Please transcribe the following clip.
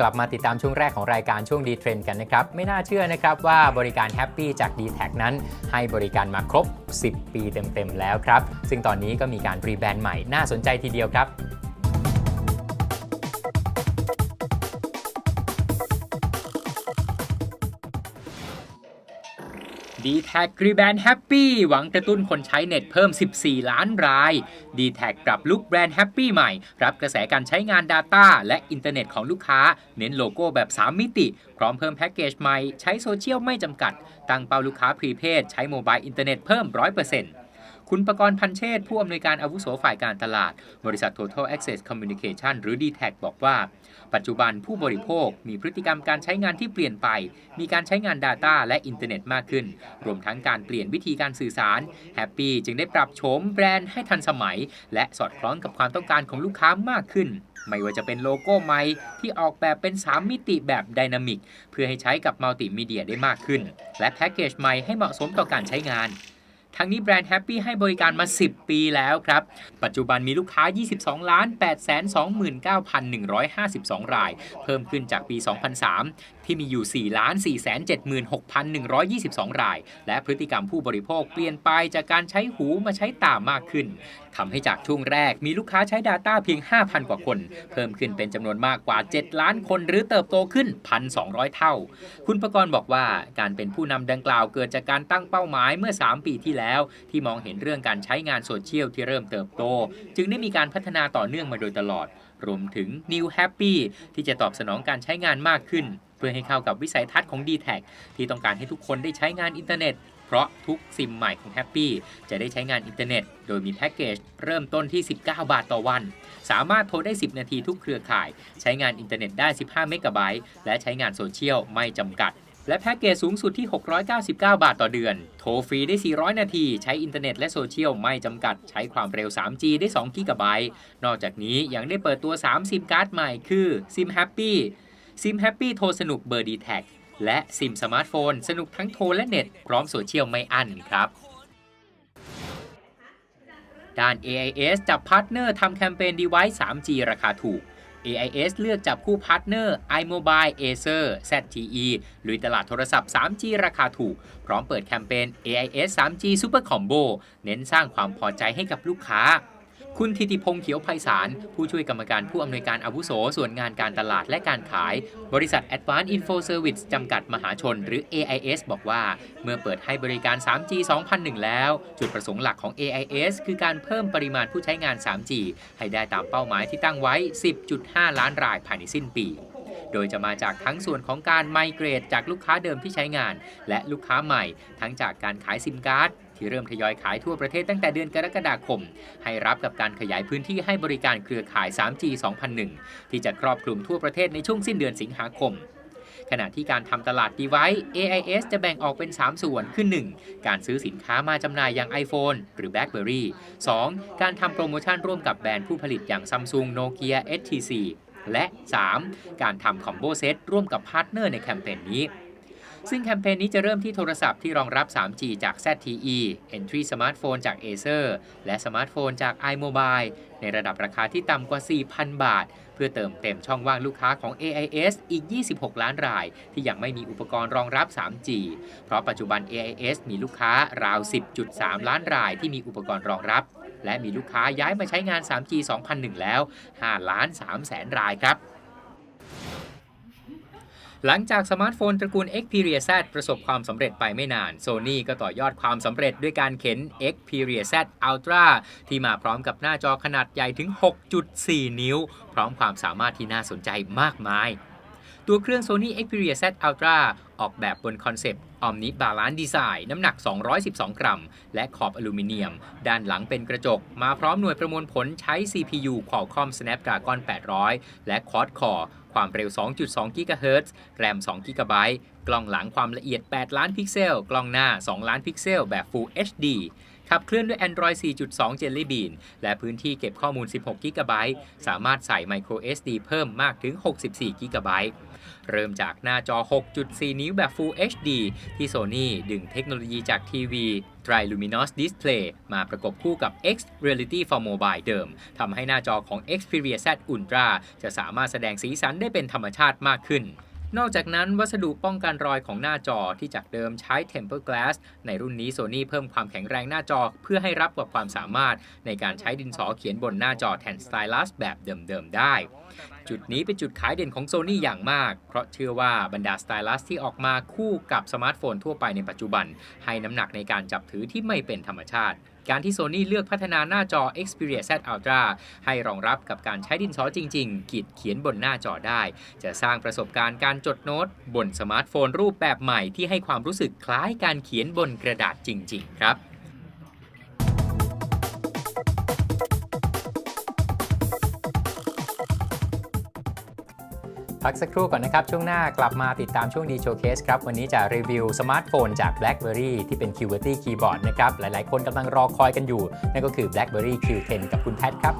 กลับมาติดตามช่วงแรกของรายการช่วงดีเทรนกันนะครับ ไม่น่าเชื่อนะครับว่าบริการแฮปปี้จาก d t แทนั้น ให้บริการมาครบ 10 ปีเต็ม ๆ แล้วครับ ซึ่งตอนนี้ก็มีการรีแบรนด์ใหม่น่าสนใจทีเดียวครับ d t แท็รีแบรนด์แฮปปี้หวังกระตุ้นคนใช้เน็ตเพิ่ม 14 ล้านราย d t แทปรับลุกแบรนด์แฮปปี้ใหม่ รับกระแสการใช้งาน Data และอินเทอร์เน็ตของลูกค้า เน้นโลโก้แบบ 3 มิติ พร้อมเพิ่มแพ็กเกจใหม่ ใช้โซเชียลไม่จำกัด ตั้งเป้าลูกค้าพรีเพดใช้โมบายอินเทอร์เน็ตเพิ่ม 100% คุณประกรณ์พันเชษผู้อำนวยการอาวุโสฝ่ายการตลาด บริษัท Total Access Communication หรือ d t แทบอกว่า ปัจจุบันผู้บริโภคมีพฤติกรรมการใช้งานที่เปลี่ยนไป มีการใช้งาน Data และอินเทอร์เน็ตมากขึ้น รวมทั้งการเปลี่ยนวิธีการสื่อสาร แฮปปี้จึงได้ปรับโฉมแบรนด์ให้ทันสมัย และสอดคล้องกับความต้องการของลูกค้ามากขึ้นไม่ว่าจะเป็นโลโก้ใหม่ที่ออกแบบเป็น 3 มิติแบบไดนามิก เพื่อให้ใช้กับมัลติมีเดียได้มากขึ้น และแพ็กเกจใหม่ให้เหมาะสมต่อการใช้งาน ทั้งนี้แบรนด์แฮปปี้ให้บริการมา 10 ปีแล้วครับ ปัจจุบันมีลูกค้า 22 ล้าน8 29,152 ราย เพิ่มขึ้นจากปี 2003 ที่มีอยู่4ล้าน4 76,122 ราย และพฤติกรรมผู้บริโภคเปลี่ยนไปจากการใช้หูมาใช้ตามากขึ้นทำให้จากช่วงแรกมีลูกค้าใช้ Data เพียง 5,000 กว่าคน เพิ่มขึ้นเป็นจำนวนมากกว่า 7 ล้านคนหรือเติบโตขึ้น 1,200 เท่า คุณประกรณ์บอกว่าการเป็นผู้นำดังกล่าวเกิดจากการตั้งเป้าหมายเมื่อ 3 ปีที่แล้ว ที่มองเห็นเรื่องการใช้งานโซเชียลที่เริ่มเติบโต จึงได้มีการพัฒนาต่อเนื่องมาโดยตลอด รวมถึง New Happy ที่จะตอบสนองการใช้งานมากขึ้น เพื่อให้เข้ากับวิสัยทัศน์ของ d t แทที่ต้องการให้ทุกคนได้ใช้งานอินเทอร์เน็ตเพราะทุกซิมใหม่ของ Happy จะได้ใช้งานอินเทอร์เน็ต โดยมีแพ็กเกจเริ่มต้นที่ 19 บาทต่อวัน สามารถโทรได้ 10 นาทีทุกเครือข่าย ใช้งานอินเทอร์เน็ตได้ 15 เมกะไบต์และใช้งานโซเชียลไม่จำกัด และแพ็กเกจสูงสุดที่ 699 บาทต่อเดือน โทรฟรีได้ 400 นาที ใช้อินเทอร์เน็ตและโซเชียลไม่จำกัด ใช้ความเร็ว 3G ได้2กิกะไบต์ นอกจากนี้ยังได้เปิดตัว 3 ซิมการ์ดใหม่คือ ซิม Happy ซิม Happy โทรสนุกเบอร์ d t แท็และซิมสมาร์ทโฟน สนุกทั้งโทรและเน็ต พร้อมโซเชียลไม่อั้นครับด้าน AIS จับพาร์ทเนอร์ทำแคมเปญ Device 3G ราคาถูก AIS เลือกจับคู่พาร์ทเนอร์ iMobile Acer ZTE ลุยตลาดโทรศัพท์ 3G ราคาถูก พร้อมเปิดแคมเปญ AIS 3G Super Combo เน้นสร้างความพอใจให้กับลูกค้า คุณทิติพงษ์เขียวไพศาล ผู้ช่วยกรรมการผู้อำนวยการอาวุโส ส่วนงานการตลาดและการขาย บริษัท Advanced Info Service จำกัดมหาชน หรือ AIS บอกว่า เมื่อเปิดให้บริการ 3G 2001 แล้ว จุดประสงค์หลักของ AIS คือการเพิ่มปริมาณผู้ใช้งาน 3G ให้ได้ตามเป้าหมายที่ตั้งไว้ 10.5 ล้านรายภายในสิ้นปีโดยจะมาจากทั้งส่วนของการไมเกรดจากลูกค้าเดิมที่ใช้งาน และลูกค้าใหม่ ทั้งจากการขายซิมการ์ด ที่เริ่มทยอยขายทั่วประเทศตั้งแต่เดือนกรกฎาคม ให้รับกับการขยายพื้นที่ให้บริการเครือข่าย 3G 2001 ที่จะครอบคลุมทั่วประเทศในช่วงสิ้นเดือนสิงหาคมขณะที่การทำตลาด device AIS จะแบ่งออกเป็น 3 ส่วน คือ 1. การซื้อสินค้ามาจำหน่ายอย่าง iPhone หรือ BlackBerry 2. การทำโปรโมชั่นร่วมกับแบรนด์ผู้ผลิตอย่าง Samsung Nokia HTC และ 3. การทำคอมโบเซตร่วมกับพาร์ทเนอร์ในแคมเปญนี้ ซึ่งแคมเปญนี้จะเริ่มที่โทรศัพท์ที่รองรับ 3G จาก ZTE Entry Smartphone จาก Acer และสมาร์ทโฟนจาก iMobile ในระดับราคาที่ต่ำกว่า 4,000 บาท เพื่อเติมเต็มช่องว่างลูกค้าของ AIS อีก 26 ล้านราย ที่ยังไม่มีอุปกรณ์รองรับ 3G เพราะปัจจุบัน AIS มีลูกค้าราว 10.3 ล้านรายที่มีอุปกรณ์รองรับ และมีลูกค้าย้ายมาใช้งาน 3G 2001 แล้ว 5 ล้าน3แสนรายครับ หลังจากสมาร์ทโฟนตระกูล Xperia Z ประสบความสำเร็จไปไม่นาน Sony ก็ต่อยอดความสำเร็จด้วยการเข็น Xperia Z Ultra ที่มาพร้อมกับหน้าจอขนาดใหญ่ถึง 6.4 นิ้ว พร้อมความสามารถที่น่าสนใจมากมาย ตัวเครื่อง Sony Xperia Z Ultra ออกแบบบนคอนเซปต์ Omni Balance Design น้ำหนัก 212 กรัม และขอบอลูมิเนียม ด้านหลังเป็นกระจก มาพร้อมหน่วยประมวลผลใช้ CPU Qualcomm Snapdragon 800 และ Quad Core ความเร็ว 2.2 GHz แรม 2 GB กล้องหลังความละเอียด 8 ล้านพิกเซล กล้องหน้า 2 ล้านพิกเซล แบบ Full HD ขับเคลื่อนด้วย Android 4.2 Jelly Bean และพื้นที่เก็บข้อมูล 16 g b สามารถใส่ Micro SD เพิ่มมากถึง 64 g b เริ่มจากหน้าจอ 6.4 นิ้วแบบ Full HD ที่ Sony ดึงเทคโนโลยีจากทีวี Triluminous Display มาประกบคู่กับ X Reality for Mobile เดิม ทำให้หน้าจอของ Xperia Z Ultra จะสามารถแสดงสีสันได้เป็นธรรมชาติมากขึ้น นอกจากนั้นวัสดุป้องกันรอยของหน้าจอที่จากเดิมใช้ Tempered Glass ในรุ่นนี้ Sony เพิ่มความแข็งแรงหน้าจอเพื่อให้รับกับความสามารถ ในการใช้ดินสอเขียนบนหน้าจอแทนสไตลัสแบบเดิมๆได้ จุดนี้เป็นจุดขายเด่นของ Sony อย่างมาก เพราะเชื่อว่าบรรดาสไตลัสที่ออกมาคู่กับสมาร์ทโฟนทั่วไปในปัจจุบัน ให้น้ำหนักในการจับถือที่ไม่เป็นธรรมชาติ การที่ Sony เลือกพัฒนาหน้าจอ Xperia Z Ultra ให้รองรับกับการใช้ดินสอจริงๆกีดเขียนบนหน้าจอได้ จะสร้างประสบการณ์การจดโน้ต บนสมาร์ทโฟนรูปแบบใหม่ที่ให้ความรู้สึกคล้ายการเขียนบนกระดาษจริง ๆ ครับ พักสักครู่ก่อนนะครับ ช่วงหน้ากลับมาติดตามช่วงดีโชว์เคสครับ วันนี้จะรีวิวสมาร์ทโฟนจาก BlackBerry ที่เป็น QWERTY Keyboard นะครับ หลายๆ คนกำลังรอคอยกันอยู่ นั่นก็คือ BlackBerry Q10 กับคุณแพทครับ